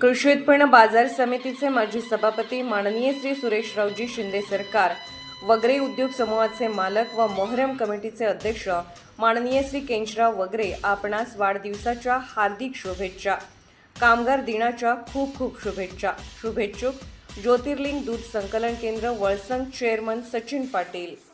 कृषी उत्पन्न बाजार समितीचे माजी सभापती माननीय श्री सुरेशरावजी शिंदे सरकार वगैरे उद्योग समूहाचे मालक व मोहरम कमिटीचे अध्यक्ष माननीय श्री केंचराव वगैरे आपणास वाढदिवसाच्या हार्दिक शुभेच्छा कामगार दिनाच्या खूप खूप शुभेच्छा. शुभेच्छुक ज्योतिर्लिंग दूध संकलन केंद्र Valsang chairman Sachin Patil.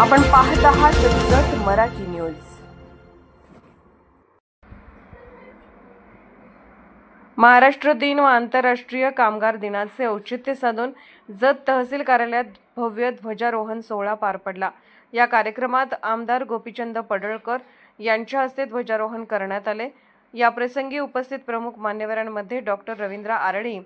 आपण पाहत आहात जत मराठी न्यूज. महाराष्ट्र दिन व आंतरराष्ट्रीय कामगार दिनाचे औचित्य साधून जत तहसील कार्यालयात भव्य ध्वजारोहण सोहळा पार पडला. या कार्यक्रमात आमदार गोपीचंद पडळकर यांच्या हस्ते ध्वजारोहण करण्यात आले. याप्रसंगी उपस्थित प्रमुख मान्यवरांमध्ये डॉक्टर रवींद्र आरळी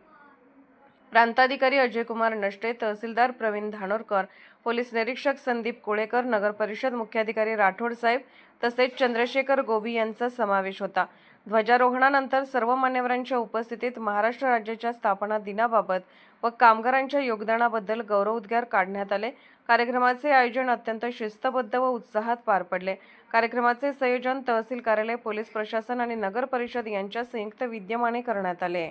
प्रांताधिकारी अजयकुमार नष्टे तहसीलदार प्रवीण धानोरकर पोलीस निरीक्षक संदीप कोळेकर नगरपरिषद मुख्याधिकारी राठोड साहेब तसेच चंद्रशेखर गोबी यांचा समावेश होता. ध्वजारोहणानंतर सर्व मान्यवरांच्या उपस्थितीत महाराष्ट्र राज्याच्या स्थापना दिनाबाबत व कामगारांच्या योगदानाबद्दल गौरवोद्गार काढण्यात आले. कार्यक्रमाचे आयोजन अत्यंत शिस्तबद्ध व उत्साहात पार पडले. कार्यक्रमाचे संयोजन तहसील कार्यालय पोलीस प्रशासन आणि नगर परिषद यांच्या संयुक्त विद्यमाने करण्यात आले.